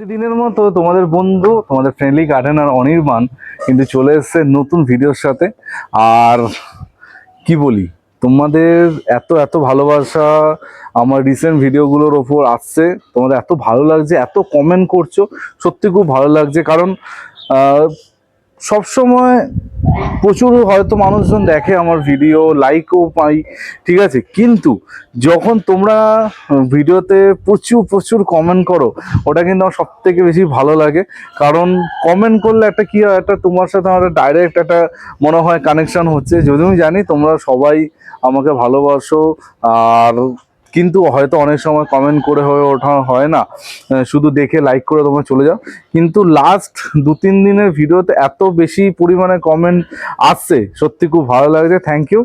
প্রতিদিনের মতো তোমাদের বন্ধু, তোমাদের ফ্রেন্ডলি গার্ডেনার অনির্বাণ কিন্তু চলে এসছে নতুন ভিডিওর সাথে। আর কি বলি, তোমাদের এত এত ভালোবাসা আমার রিসেন্ট ভিডিওগুলোর ওপর আসছে। তোমাদের এত ভালো লাগছে, এত কমেন্ট করছ, সত্যি খুব ভালো লাগছে। কারণ সব সময় প্রচুর হয়তো মানুষজন দেখে আমার ভিডিও লাইকও পাই, ঠিক আছে? কিন্তু যখন তোমরা ভিডিওতে প্রচুর প্রচুর কমেন্ট করো, ওটা কিন্তু আমার সব থেকে বেশি ভালো লাগে। কারণ কমেন্ট করলে একটা কী হয়, একটা তোমার সাথে আমার ডাইরেক্ট একটা মনে হয় কানেকশন হচ্ছে। যদিও জানি তোমরা সবাই আমাকে ভালোবাসো, আর কিন্তু হয়তো অনেক সময় কমেন্ট করে হয়ে ওঠা হয় না। শুধু দেখে লাইক করে তোমরা চলে যাও। কিন্তু লাস্ট দু তিন দিনের ভিডিওতে এত বেশি পরিমাণে কমেন্ট আসছে, সত্যি খুব ভালো লাগছে থ্যাংক ইউ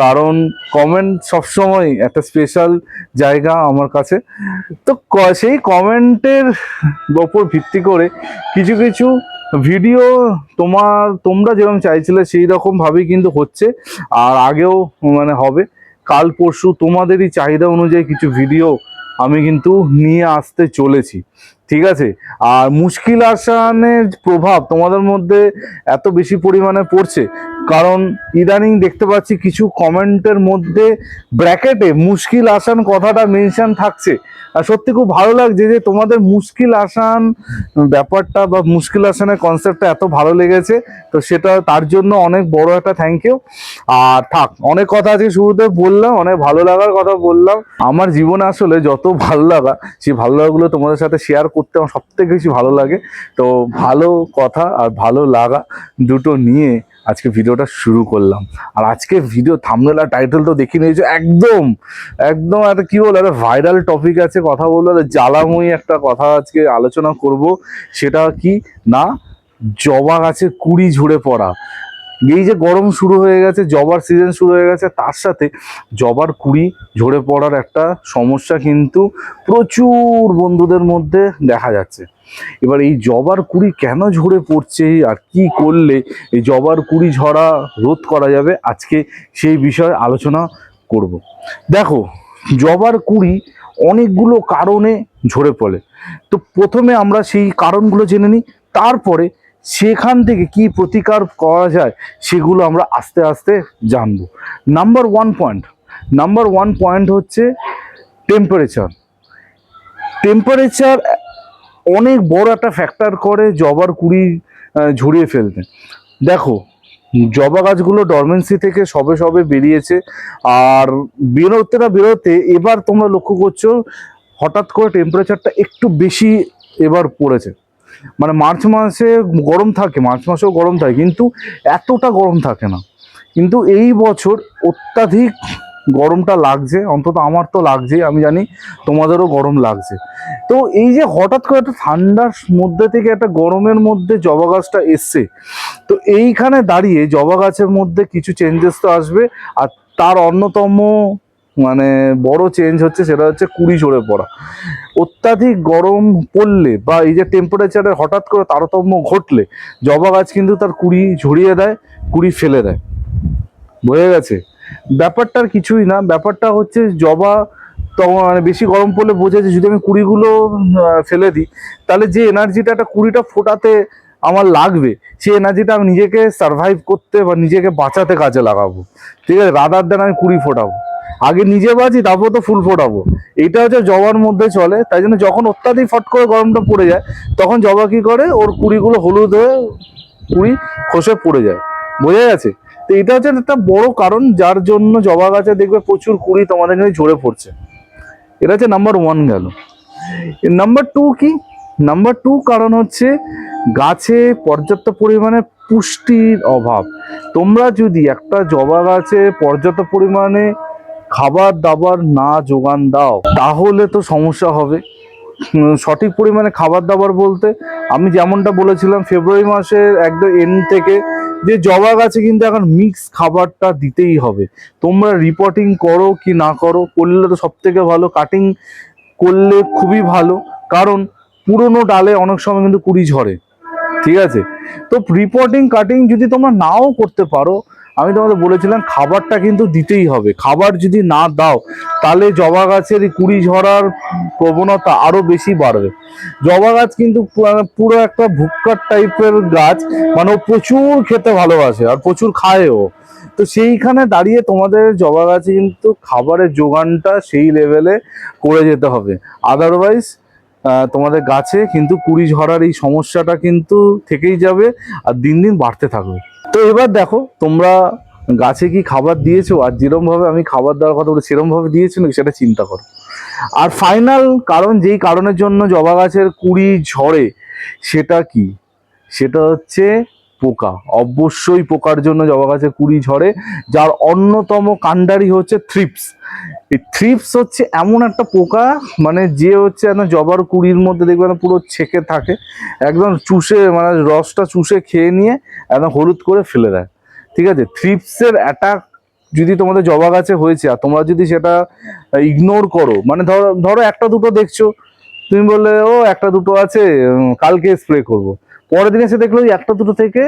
কারণ কমেন্ট সবসময় একটা স্পেশাল জায়গা আমার কাছে। তো সেই কমেন্টের ওপর ভিত্তি করে কিছু কিছু ভিডিও তোমার, তোমরা যেরকম চাইছিলে সেই রকম ভাবেই কিন্তু হচ্ছে। আর আগেও মানে হবে। কাল পরশু তোমাদেরই চাহিদা অনুযায়ী কিছু ভিডিও আমি কিন্তু নিয়ে আসতে চলেছি, ঠিক আছে? আর মুশকিল আসানের প্রভাব তোমাদের মধ্যে এত বেশি পরিমাণে পড়ছে কারণ ইদানিং দেখতে পাচ্ছি কিছু কমেন্টের মধ্যে ব্র্যাকেটে মুশকিল আসান কথাটা মেনশন থাকছে। আর সত্যি খুব ভালো লাগছে যে তোমাদের মুশকিল আসান ব্যাপারটা বা মুশকিল আসানের কনসেপ্টটা এত ভালো লেগেছে, তো সেটা তার জন্য অনেক বড় একটা থ্যাংক ইউ আর থাক, অনেক কথা আছে শুরুতে বললাম, অনেক ভালো লাগার কথা বললাম। আমার জীবনে আসলে যত ভালো লাগা, সেই ভালো লাগাগুলো তোমাদের সাথে শেয়ার করতে আমার সব থেকে বেশি ভালো লাগে। তো ভালো কথা আর ভালো লাগা দুটো নিয়ে আজকে ভিডিওটা শুরু করলাম। আর আজকে ভিডিও থামনেল আর টাইটেল তো দেখে নিয়েছো একদম একদম একটা কী বলো একটা ভাইরাল টপিক আছে, কথা বলব, একটা জ্বালাময়ী একটা কথা আজকে আলোচনা করব। সেটা কি না, জবা গাছে কুড়ি ঝরে পড়া। এই যে গরম শুরু হয়ে গেছে, জবার সিজন শুরু হয়ে গেছে, তার সাথে জবার কুড়ি ঝরে পড়ার একটা সমস্যা কিন্তু প্রচুর বন্ধুদের মধ্যে দেখা যাচ্ছে। এবার এই জবার কুড়ি কেন ঝরে পড়ছে আর কি করলে এই জবার কুড়ি ঝরা রোধ করা যাবে, আজকে সেই বিষয়ে আলোচনা করব। দেখো, জবার কুড়ি অনেকগুলো কারণে ঝরে পড়ে। তো প্রথমে আমরা সেই কারণগুলো জেনে নিই, তারপরে সেখান থেকে কি প্রতিকার করা যায় সেগুলো আমরা আস্তে আস্তে জানব। Number one point number one point হচ্ছে টেম্পারেচার টেম্পারেচার অনেক বড় একটা ফ্যাক্টর করে জবার কুড়ি ঝরিয়ে ফেলতে। দেখো, জবা গাছগুলো ডরমেন্সি থেকে সবে সবে বেরিয়েছে। আর বেরোতে না বেরোতে এবার তোমরা লক্ষ্য করছ, হঠাৎ করে টেম্পারেচারটা একটু বেশি এবার পড়েছে। মানে মার্চ মাসে গরম থাকে, মার্চ মাসেও গরম থাকে, কিন্তু এতটা গরম থাকে না। কিন্তু এই বছর অত্যাধিক গরমটা লাগছে, অন্তত আমার তো লাগছে, আমি জানি তোমাদেরও গরম লাগছে। তো এই যে হঠাৎ করে একটা ঠান্ডার মধ্যে থেকে একটা গরমের মধ্যে জবা গাছটা এসছে, তো এইখানে দাঁড়িয়ে জবা গাছের মধ্যে কিছু চেঞ্জেস তো আসবে, আর তার অন্যতম মানে বড় চেঞ্জ হচ্ছে সেটা হচ্ছে কুড়ি ঝরে পড়া। অত্যাধিক গরম পড়লে বা এই যে টেম্পারেচারে হঠাৎ করে তারতম্য ঘটলে, জবা গাছ কিন্তু তার কুড়ি ঝরিয়ে দেয়, কুড়ি ফেলে দেয়। বোঝা গেছে? ব্যাপারটার কিছুই না, ব্যাপারটা হচ্ছে জবা তো মানে বেশি গরম পড়লে বোঝা যায় যদি আমি কুড়িগুলো ফেলে দিই, তাহলে যে এনার্জিটা একটা কুড়িটা ফোটাতে আমার লাগবে, সেই এনার্জিটা আমি নিজেকে সার্ভাইভ করতে বা নিজেকে বাঁচাতে কাজে লাগাবো। ঠিক আছে? রাদার দেন আমি কুড়ি ফোটাবো। আগে নিজে বাঁচি তারপর তো ফুল ফোটাবো। এটা হচ্ছে জবার মধ্যে চলে, তাই জন্য যখন অত্যাধিক ফট করে গরমটা পড়ে যায়, তখন জবা কি করে? ওর কুড়িগুলো হলুদ হয়ে কুড়ি খসে পড়ে যায়। বোঝা গেছে? তো এটা হচ্ছে একটা বড় কারণ, যার জন্য জবা গাছে দেখবে প্রচুর কুড়ি তোমাদের কাছে ঝরে পড়ছে। এটা হচ্ছে নাম্বার ওয়ান গেল। নাম্বার টু কি? নাম্বার টু কারণ হচ্ছে গাছে পর্যাপ্ত পরিমাণে পুষ্টির অভাব। তোমরা যদি একটা জবা গাছে পর্যাপ্ত পরিমাণে খাবার দাবার না যোগান দাও, তাহলে তো সমস্যা হবে। সঠিক পরিমাণে খাবার দাবার বলতে আমি যেমনটা বলেছিলাম, ফেব্রুয়ারি মাসের একদম এন্ড থেকে যে জবা গাছে কিন্তু এখন মিক্স খাবারটা দিতেই হবে। তোমরা রিপোর্টিং করো কি না করো, করলে তো সব থেকে ভালো কাটিং করলে খুবই ভালো। কারণ পুরনো ডালে অনেক সময় কিন্তু কুড়ি ঝরে, ঠিক আছে? তো রিপোর্টিং কাটিং যদি তোমরা নাও করতে পারো আমি তোমাদের বলেছিলাম খাবারটা কিন্তু দিতেই হবে। খাবার যদি না দাও, তাহলে জবা গাছের কুড়ি ঝরার প্রবণতা আরও বেশি বাড়বে। জবা গাছ কিন্তু পুরো একটা ভুক্কার টাইপের গাছ মানে ও প্রচুর খেতে ভালোবাসে আর প্রচুর খায়ও তো সেইখানে দাঁড়িয়ে তোমাদের জবা গাছে কিন্তু খাবারের যোগানটা সেই লেভেলে করে যেতে হবে। আদারওয়াইজ তোমাদের গাছে কিন্তু কুড়ি ঝরার এই সমস্যাটা কিন্তু থেকেই যাবে আর দিন দিন বাড়তে থাকবে। তো এবার দেখো, তোমরা গাছে কি খাবার দিয়েছ? আর যেরমভাবে আমি খাবার দেওয়ার কথা বলি সেরমভাবে দিয়েছ নাকি? সেটা চিন্তা করো। আর ফাইনাল কারণ, যেই কারণের জন্য জবা গাছের কুড়ি ঝরে, সেটা কি? সেটা হচ্ছে পোকা। অবশ্যই পোকার জন্য জবা গাছের কুড়ি ঝরে। যার অন্যতম কাণ্ডারি হচ্ছে থ্রিপস এই থ্রিপস হচ্ছে এমন একটা পোকা মানে যে হচ্ছে একদম জবার কুড়ির মধ্যে দেখবে না পুরো ছেকে থাকে। একদম চুষে মানে রসটা চুষে খেয়ে নিয়ে একদম হলুদ করে ফেলে দেয়। ঠিক আছে? থ্রিপসের অ্যাটাক যদি তোমাদের জবা গাছে হয়েছে, আর তোমরা যদি সেটা ইগনোর করো মানে ধরো ধরো একটা দুটো দেখছ। তুমি বললে, ও, একটা দুটো আছে কালকে স্প্রে করব। পরের দিন এসে দেখল ওই একটা দুটো থেকে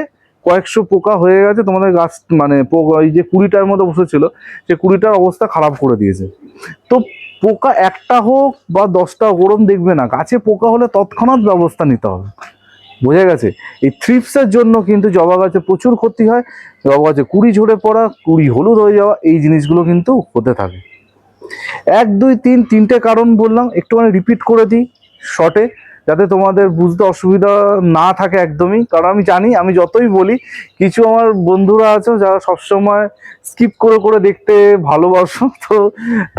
কয়েকশো পোকা হয়ে গেছে, তোমাদের গাছ মানে এই যে কুড়িটার মধ্যে বসেছিল, সে কুড়িটার অবস্থা খারাপ করে দিয়েছে। তো পোকা একটা হোক বা দশটা গরম দেখবে না। গাছে পোকা হলে তৎক্ষণাৎ ব্যবস্থা নিতে হবে। বোঝা গেছে? এই থ্রিপসের জন্য কিন্তু জবা গাছে প্রচুর ক্ষতি হয়। জবা গাছে কুড়ি ঝরে পড়া, কুড়ি হলুদ হয়ে যাওয়া, এই জিনিসগুলো কিন্তু হতে থাকে। এক, দুই, তিন, তিনটে কারণ বললাম, একটুখানি রিপিট করে দিই। শর্টে যাতে তোমাদের বুঝতে অসুবিধা না থাকে একদমই। কারণ আমি জানি, আমি যতই বলি, কিছু আমার বন্ধুরা আছে যারা সবসময় স্কিপ করে করে দেখতে ভালোবাসো, তো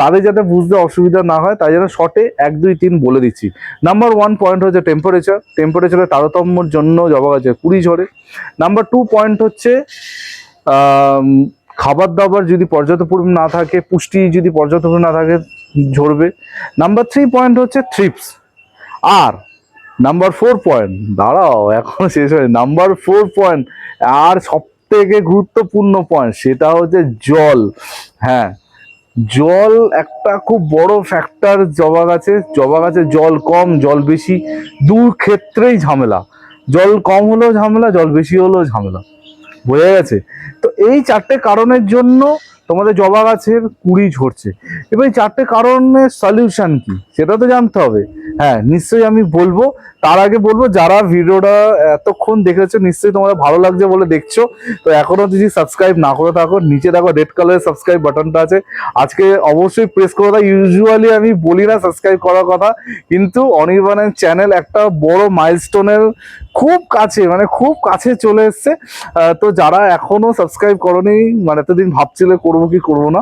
তাদের যাতে বুঝতে অসুবিধা না হয়, তাই জন্য শর্টে এক, দুই, তিন বলে দিচ্ছি। নাম্বার ওয়ান পয়েন্ট হচ্ছে টেম্পারেচার টেম্পারেচারের তারতম্যর জন্য জবা গাছে কুড়ি ঝরে নাম্বার টু পয়েন্ট হচ্ছে খাবার দাবার যদি পর্যাপ্ত পরিমাণ না থাকে, পুষ্টি যদি পর্যাপ্ত পরিমাণ না থাকে, ঝরবে। নাম্বার থ্রি পয়েন্ট হচ্ছে থ্রিপস আর নাম্বার ফোর পয়েন্ট দাঁড়াও, এখন শেষ হয় নাম্বার ফোর পয়েন্ট আর সব থেকে গুরুত্বপূর্ণ পয়েন্ট সেটা হচ্ছে জল। হ্যাঁ জল একটা খুব বড় ফ্যাক্টর জবা গাছে। জবা গাছে জল কম, জল বেশি। দু ক্ষেত্রেই ঝামেলা। জল কম হলেও ঝামেলা, জল বেশি হলেও ঝামেলা। বোঝা গেছে? তো এই চারটে কারণের জন্য তোমাদের জবা গাছের কুড়ি ঝরছে। এবার এই চারটে কারণের সলিউশন কি? সেটা তো জানতে হবে। হ্যাঁ নিশ্চয়ই আমি বলব। তার আগে বলব, যারা ভিডিওটা এতক্ষণ দেখেছ, নিশ্চয়ই তোমাদের ভালো লাগছে বলে দেখছ। তো এখনও যদি সাবস্ক্রাইব না করে থাকো, নিচে দেখো রেড কালারের সাবস্ক্রাইব বাটনটা আছে। আজকে অবশ্যই প্রেস করে দাও ইউজুয়ালি আমি বলি না সাবস্ক্রাইব করার কথা। কিন্তু অনির্বাণের চ্যানেল একটা বড় মাইলস্টোনের খুব কাছে মানে খুব কাছে চলে এসছে। তো যারা এখনও সাবস্ক্রাইব করনি মানে এতদিন ভাবছিলে করব কি করব না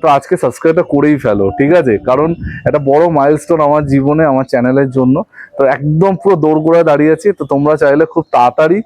তো আজকে সাবস্ক্রাইবটা করেই ফেলো, ঠিক আছে? কারণ একটা বড় মাইলস্টোন আমার জীবনে, আমার চ্যানেলের জন্য। তো একদম পুরো দৌড়গোড়ায় দাঁড়িয়ে আছি, তো তোমরা চাইলে খুব তাড়াতাড়ি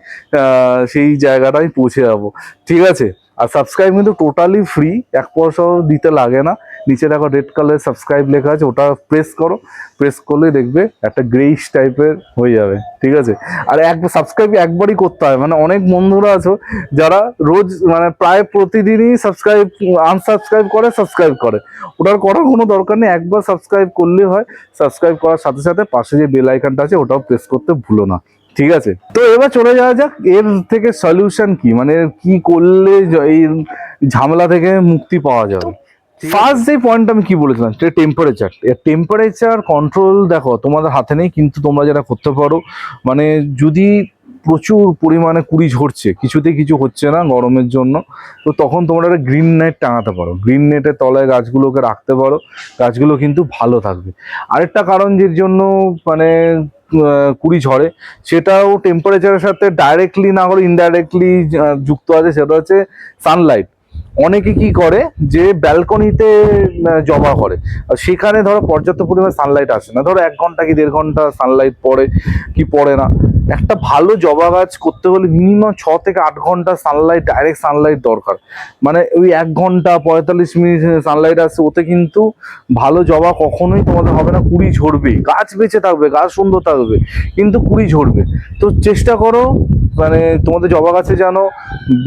সেই জায়গাটায় পৌঁছে যাব, ঠিক আছে? আর সাবস্ক্রাইব কিন্তু টোটালি ফ্রি এক পয়সাও দিতে লাগে না। নিচে দেখো রেড কালার সাবস্ক্রাইব লেখা আছে, ওটা প্রেস করো প্রেস করলে দেখবে একটা গ্রেইশ টাইপের হয়ে যাবে, ঠিক আছে? আর এক সাবস্ক্রাইব একবারই করতে হয় মানে অনেক বন্ধুরা আছো যারা রোজ মানে প্রায় প্রতিদিনই সাবস্ক্রাইব আনসাবস্ক্রাইব করে সাবস্ক্রাইব করে। ওটার করার কোনো দরকার নেই, একবার সাবস্ক্রাইব করলেই হয় সাবস্ক্রাইব করার সাথে সাথে পাশে যে বেল আইকনটা আছে, ওটাও প্রেস করতে ভুলো না, ঠিক আছে? তো এবার চলে যাওয়া যাক, এর থেকে সলিউশন কি? মানে কি করলে এই ঝামেলা থেকে মুক্তি পাওয়া যাবে? ফার্স্ট যে পয়েন্ট আমি কি বলেছিলাম, সেটা টেম্পারেচার টেম্পারেচার কন্ট্রোল দেখো, তোমাদের হাতে নেই, কিন্তু তোমরা যেটা করতে পারো মানে যদি প্রচুর পরিমাণে কুড়ি ঝরছে, কিছুতে কিছু হচ্ছে না গরমের জন্য, তো তখন তোমরা একটা গ্রিন নেট টাঙাতে পারো। গ্রিন নেটের তলায় গাছগুলোকে রাখতে পারো, গাছগুলো কিন্তু ভালো থাকবে। আরেকটা কারণ যের জন্য মানে কুড়ি ঝরে, সেটাও টেম্পারেচারের সাথে ডাইরেক্টলি না হলে ইনডাইরেক্টলি যুক্ত আছে, সেটা হচ্ছে সানলাইট অনেকে কি করে? যে ব্যালকনিতে জমা করে। আর সেখানে ধরো পর্যাপ্ত পরিমাণ সানলাইট আসে না। ধরো এক ঘণ্টা কি দেড় ঘণ্টা সানলাইট পড়ে কি পড়ে না? একটা ভালো জবা গাছ করতে হলে মিনিমাম ছ থেকে আট ঘণ্টা সানলাইট ডাইরেক্ট সানলাইট দরকার। মানে ওই এক ঘণ্টা, পঁয়তাল্লিশ মিনিট সানলাইট আসছে ওতে কিন্তু ভালো জবা কখনোই তোমাদের হবে না, কুড়ি ঝরবে। গাছ বেঁচে থাকবে, গাছ সুন্দর থাকবে, কিন্তু কুড়ি ঝরবে। তো চেষ্টা করো মানে তোমাদের জবা গাছে যেন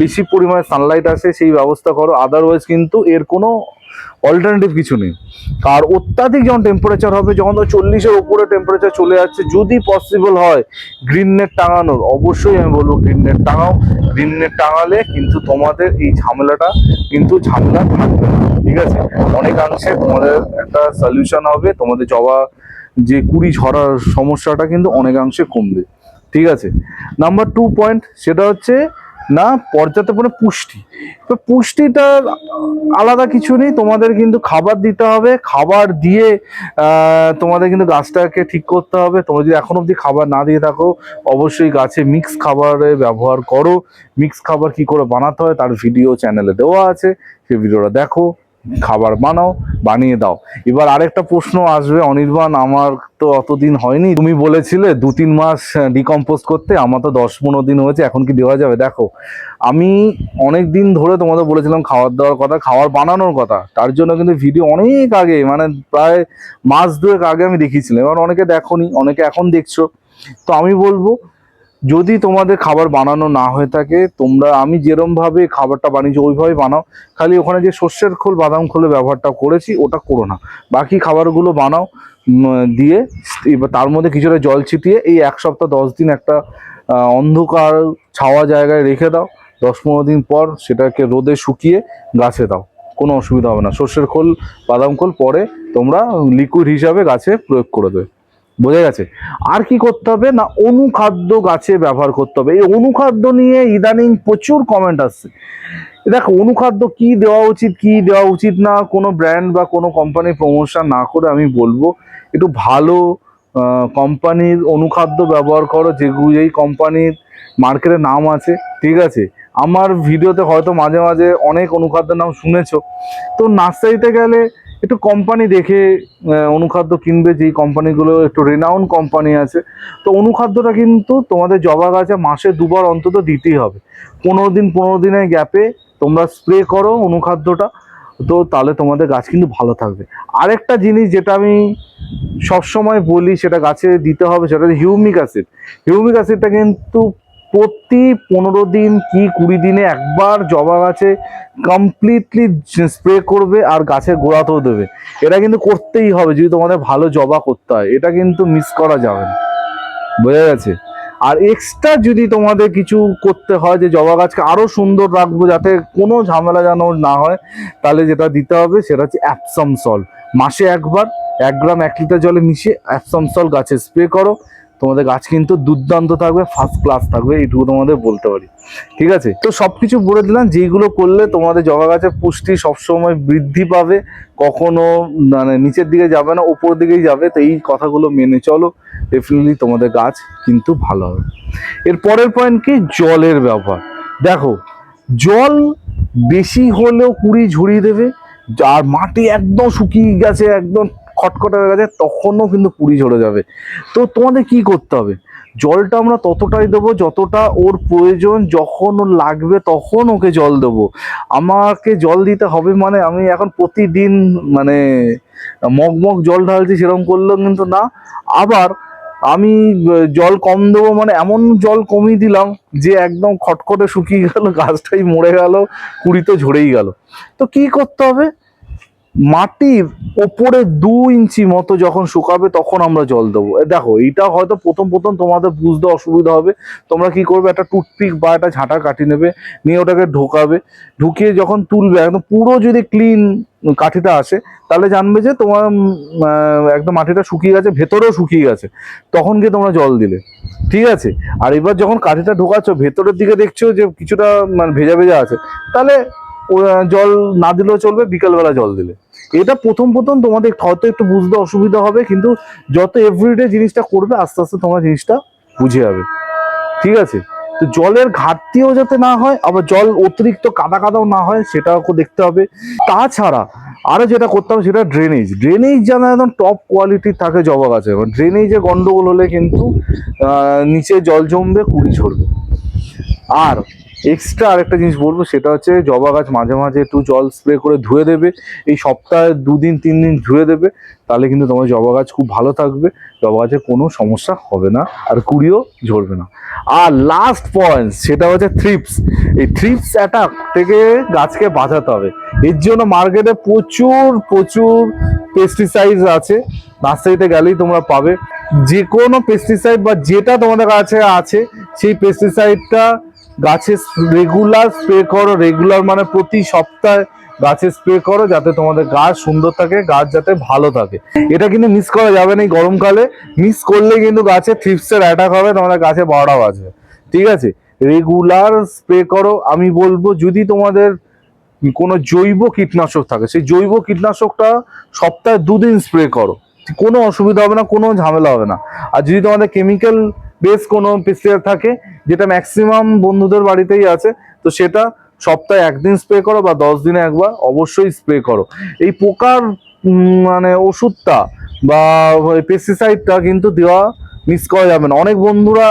বেশি পরিমাণে সানলাইট আসে, সেই ব্যবস্থা করো। আদারওয়াইজ কিন্তু এর কোনো অল্টারনেটিভ কিছু নেই। আর অত্যাধিক যখন টেম্পারেচার হবে, যখন তো চল্লিশের উপরে টেম্পারেচার চলে যাচ্ছে যদি পসিবল হয় গ্রিন নেট টাঙানোর, অবশ্যই আমি বলব গ্রিন নেট টাঙাও। গ্রিন নেট টাঙালে কিন্তু তোমাদের এই ঝামেলাটা কিন্তু ঝামেলা থাকবে ঠিক আছে? অনেকাংশে তোমাদের একটা সলিউশন হবে, তোমাদের জবা যে কুড়ি ঝরার সমস্যাটা কিন্তু অনেকাংশে কমবে, ঠিক আছে? নাম্বার টু পয়েন্ট সেটা হচ্ছে না, পর্যাপ্ত পরিমাণে পুষ্টি। তো পুষ্টিটা আলাদা কিছু নেই, তোমাদের কিন্তু খাবার দিতে হবে। খাবার দিয়ে তোমাদের কিন্তু গাছটাকে ঠিক করতে হবে। তোমরা যদি এখন অবধি খাবার না দিয়ে থাকো, অবশ্যই গাছে মিক্স খাবারে ব্যবহার করো। মিক্স খাবার কি করে বানাতে হয়, তার ভিডিও চ্যানেলে দেওয়া আছে। সেই ভিডিওটা দেখো। খাবার বানাও, বানিয়ে দাও। এবার আরেকটা প্রশ্ন আসবে, অনির্বাণ, আমার তো অতদিন হয়নি। তুমি বলেছিলে দু তিন মাস ডিকম্পোজ করতে, আমার তো দশ পনেরো দিন হয়েছে, এখন কি দেওয়া যাবে? দেখো, আমি অনেক দিন ধরে তোমাদের বলেছিলাম খাবার দাওয়ার কথা খাবার বানানোর কথা। তার জন্য কিন্তু ভিডিও অনেক আগে মানে প্রায় মাস দুয়েক আগে আমি দেখিয়েছিলাম। এবার অনেকে দেখোনি, অনেকে এখন দেখছ। তো আমি বলব যদি তোমাদের খাবার বানানো না হয়ে থাকে, তোমরা আমি যেরম ভাবে খাবারটা বানিয়েছি, ওইভাবে বানাও। খালি ওখানে যে সর্ষের খোল, বাদাম খোলের ব্যবহারটা করেছি, ওটা করো না। বাকি খাবারগুলো বানাও দিয়ে তার মধ্যে কিছুটা জল ছিটিয়ে এই এক সপ্তাহ, দশ দিন একটা অন্ধকার ছাওয়া জায়গায় রেখে দাও। দশ পনেরো দিন পর সেটাকে রোদে শুকিয়ে গাছে দাও। কোনো অসুবিধা হবে না। সর্ষের খোল, বাদাম খোল পরে তোমরা লিকুইড হিসাবে গাছে প্রয়োগ করে দেবে। বোঝা গেছে। আর কি করতে হবে? না, অনুখাদ্য গাছে ব্যবহার করতে হবে। এই অনুখাদ্য নিয়ে ইদানিং প্রচুর কমেন্ট আসছে। দেখো, অনুখাদ্য কি দেওয়া উচিত, কি দেওয়া উচিত না, কোনো ব্র্যান্ড বা কোনো কোম্পানির প্রমোশন না করে আমি বলব, একটু ভালো কোম্পানির অনুখাদ্য ব্যবহার করো যেগুলো যেই কোম্পানির মার্কেটের নাম আছে, ঠিক আছে? আমার ভিডিওতে হয়তো মাঝে মাঝে অনেক অনুখাদ্যের নাম শুনেছ। তো নার্সারিতে গেলে একটু কোম্পানি দেখে অনুখাদ্য কিনবে, যেই কোম্পানিগুলো একটু রেনাউন কোম্পানি আছে। তো অনুখাদ্যটা কিন্তু তোমাদের জবা গাছে মাসে দুবার অন্তত দিতেই হবে। পনেরো দিন, পনেরো দিনের গ্যাপে তোমরা স্প্রে করো অনুখাদ্যটা, তো তাহলে তোমাদের গাছ কিন্তু ভালো থাকবে। আরেকটা জিনিস যেটা আমি সবসময় বলি, সেটা গাছে দিতে হবে, সেটা হচ্ছে হিউমিক অ্যাসিড। হিউমিক অ্যাসিডটা কিন্তু প্রতি পনেরো দিন কি কুড়ি দিনে একবার জবা গাছে কমপ্লিটলি স্প্রে করবে আর গাছের গোড়াতেও দেবে। এটা কিন্তু করতেই হবে, যদি তোমাদের ভালো জবা করতে হয়। এটা কিন্তু মিস করা যাবে না। বোঝা গেছে? আর এক্সট্রা যদি তোমাদের কিছু করতে হয়, যে জবা গাছকে আরও সুন্দর রাখব যাতে কোনো ঝামেলা যেন না হয়, তাহলে যেটা দিতে হবে সেটা হচ্ছে অ্যাপসাম সল মাসে একবার এক গ্রাম এক লিটার জলে মিশিয়ে অ্যাপসাম সল গাছে স্প্রে করো। তোমাদের গাছ কিন্তু দুর্দান্ত থাকবে ফার্স্ট ক্লাস থাকবে, এইটুকু তোমাদের বলতে পারি। ঠিক আছে? তো সবকিছু বলে দিলাম, যেইগুলো করলে তোমাদের জবা গাছের পুষ্টি সবসময় বৃদ্ধি পাবে, কখনো মানে নিচের দিকে যাবে না উপর দিকেই যাবে, তো এই কথাগুলো মেনে চলো ডেফিনেটলি তোমাদের গাছ কিন্তু ভালো হবে। এর পরের পয়েন্ট কি? জলের ব্যবহার। দেখো, জল বেশি হলেও কুড়ি ঝরিয়ে দেবে, আর মাটি একদম শুকিয়ে গেছে, একদম খটখটে হয়ে গেছে তখনও কিন্তু কুড়ি ঝরে যাবে। তো তোমাদের কি করতে হবে? জলটা আমরা ততটাই দেবো যতটা ওর প্রয়োজন, যখন ওর লাগবে তখন ওকে জল দেবো। আমাকে জল দিতে হবে মানে আমি এখন প্রতিদিন মানে মগ মগ জল ঢালছি সেরকম করলেও কিন্তু না। আবার আমি জল কম দেবো মানে এমন জল কমিয়ে দিলাম যে একদম খটখটে শুকিয়ে গেল, গাছটাই মরে গেল কুড়ি তো ঝরেই গেল। তো কি করতে হবে? মাটির ওপরে দু ইঞ্চি মতো যখন শুকাবে তখন আমরা জল দেবো। দেখো, এইটা হয়তো প্রথম প্রথম তোমাদের বুঝতে অসুবিধা হবে। তোমরা কি করবে? একটা টুথপিক বা একটা ঝাঁটা কাটি নেবে, নিয়ে ওটাকে ঢোকাবে। ঢুকিয়ে যখন তুলবে, একদম পুরো যদি ক্লিন কাঠিটা আসে, তাহলে জানবে যে তোমার একদম মাটিটা শুকিয়ে গেছে, ভেতরেও শুকিয়ে গেছে। তখন গিয়ে তোমরা জল দিলে। ঠিক আছে? আর এবার যখন কাঠিটা ঢোকাচ্ছ, ভেতরের দিকে দেখছ যে কিছুটা মানে ভেজা ভেজা আছে, তাহলে জল না দিলেও চলবে, বিকালবেলা জল দিলে। এটা প্রথম প্রথম তোমাদের হয়তো একটু বুঝতে অসুবিধা হবে, কিন্তু যত এভরিডে জিনিসটা করবে, আস্তে আস্তে তোমার জিনিসটা বুঝে যাবে। ঠিক আছে? তো জলের ঘাটতিও যাতে না হয়, আবার জল অতিরিক্ত কাদা কাদাও না হয়, সেটাও দেখতে হবে। তাছাড়া আরও যেটা করতে হবে, সেটা ড্রেনেজ ড্রেনেজ যেন একদম টপ কোয়ালিটির থাকে জবা গাছে। ড্রেনেজে গন্ডগোল হলে কিন্তু নিচে জল জমবে, কুড়ি ঝরবে। আর এক্সট্রা আরেকটা জিনিস বলব, সেটা হচ্ছে জবা গাছ মাঝে মাঝে একটু জল স্প্রে করে ধুয়ে দেবে। এই সপ্তাহে দুদিন তিন দিন ধুয়ে দেবে, তাহলে কিন্তু তোমার জবা গাছ খুব ভালো থাকবে। জবা গাছের কোনো সমস্যা হবে না, আর কুড়িও ঝরবে না। আর লাস্ট পয়েন্ট সেটা হচ্ছে থ্রিপস এই থ্রিপস অ্যাটাক থেকে গাছকে বাঁচাতে হবে। এর জন্য মার্কেটে প্রচুর প্রচুর পেস্টিসাইড আছে। নার্সারিতে গেলেই তোমরা পাবে। যে কোনো পেস্টিসাইড বা যেটা তোমাদের কাছে আছে, সেই পেস্টিসাইডটা গাছে রেগুলার স্প্রে করো রেগুলার মানে প্রতি সপ্তাহে গাছে স্প্রে করো যাতে তোমাদের গাছ সুন্দর থাকে, গাছ যাতে ভালো থাকে। এটা কিন্তু মিস করা যাবে না এই গরমকালে। মিস করলে কিন্তু গাছে থ্রিপসের অ্যাটাক হবে, তোমাদের গাছে বারোটা বাজবে। ঠিক আছে? রেগুলার স্প্রে করো, আমি বলব যদি তোমাদের কোনো জৈব কীটনাশক থাকে, সেই জৈব কীটনাশকটা সপ্তাহে দুদিন স্প্রে করো। কোনো অসুবিধা হবে না, কোনো ঝামেলা হবে না। আর যদি তোমাদের কেমিক্যাল বেস কোনো পিস্টিয়ার থাকে, যেটা ম্যাক্সিমাম বন্ধুদের বাড়িতেই আছে। তো সেটা সপ্তাহে একদিন স্প্রে করো বা দশ দিনে একবার অবশ্যই স্প্রে করো। এই পোকার মানে ওষুধটা বা পেস্টিসাইডটা কিন্তু দেওয়া মিস করা যাবে না। অনেক বন্ধুরা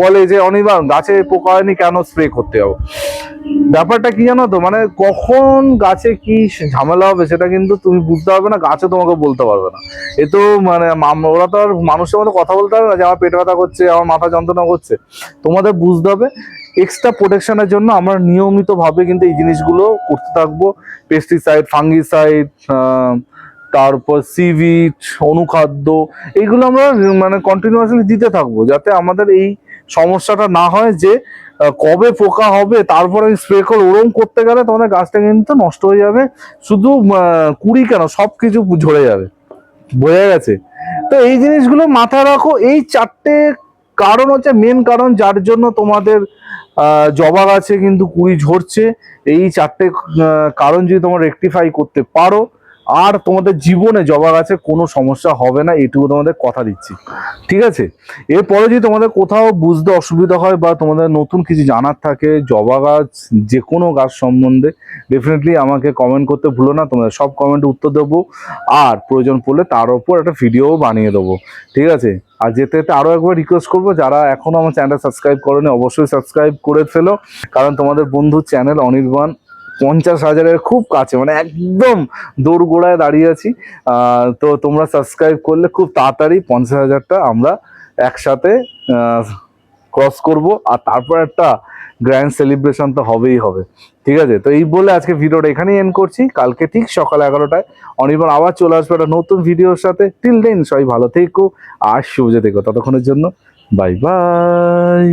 বলে যে অনির্বাণ গাছে পোকা হয়নি কেন স্প্রে করতে যাব ব্যাপারটা কি জানো তো? মানে কখন গাছে কি ঝামেলা হবে সেটা কিন্তু তুমি বুঝতে পারবে না গাছে তোমাকে বলতে পারবে না। এ তো মানে ওরা তো আর মানুষের মতো কথা বলতে পারবে না যে আমার পেট ব্যথা করছে আমার মাথা যন্ত্রণা করছে। তোমাদের বুঝতে হবে এক্সট্রা প্রোটেকশনের জন্য আমরা নিয়মিতভাবে কিন্তু এই জিনিসগুলো করতে থাকব। পেস্টিসাইড ফাঙ্গিসাইড তারপর সিভিট অনুখাদ্য, এইগুলো আমরা মানে কন্টিনিউয়াসলি দিতে থাকব, যাতে আমাদের এই সমস্যাটা না হয় যে কবে পোকা হবে, তারপরে স্প্রে করে ওরম করতে গেলে তোমাদের গাছটা কিন্তু নষ্ট হয়ে যাবে। শুধু কুড়ি কেন সব কিছু ঝরে যাবে। বোঝা গেছে? তো এই জিনিসগুলো মাথায় রাখো, এই চারটে কারণ হচ্ছে মেন কারণ, যার জন্য তোমাদের জবা গাছে কিন্তু কুড়ি ঝরছে। এই চারটে কারণ যদি তোমরা রেকটিফাই করতে পারো আর তোমাদের জীবনে জবা গাছে কোনো সমস্যা হবে না এটুকু তোমাদের কথা দিচ্ছি। ঠিক আছে? এরপরে যদি তোমাদের কোথাও বুঝতে অসুবিধা হয় বা তোমাদের নতুন কিছু জানার থাকে, জবা গাছ যে কোনো গাছ সম্বন্ধে ডেফিনেটলি আমাকে কমেন্ট করতে ভুলো না, তোমাদের সব কমেন্টে উত্তর দেবো। আর প্রয়োজন পড়লে তার উপর একটা ভিডিও বানিয়ে দেবো। ঠিক আছে? আর যেতে যেতে আরও একবার রিকোয়েস্ট করব, যারা এখনও আমার চ্যানেলটা সাবস্ক্রাইব করেনি, অবশ্যই সাবস্ক্রাইব করে ফেলো। কারণ তোমাদের বন্ধু চ্যানেল অনির্বাণ পঞ্চাশ হাজারের খুব কাছে মানে একদম দোরগোড়ায় দাঁড়িয়ে আছি। তো তোমরা সাবস্ক্রাইব করলে খুব তাড়াতাড়ি পঞ্চাশ হাজারটা আমরা একসাথে ক্রস করব। আর তারপর একটা গ্র্যান্ড সেলিব্রেশন তো হবেই হবে। ঠিক আছে? তো এই বলে আজকে ভিডিওটা এখানেই এন্ড করছি। কালকে ঠিক সকাল এগারোটায় অনির্বাণ আবার চলে আসবে একটা নতুন ভিডিওর সাথে। টিল দেন সবাই ভালো থেকো আর সুবিধা থেকো। ততক্ষণের জন্য বাই বাই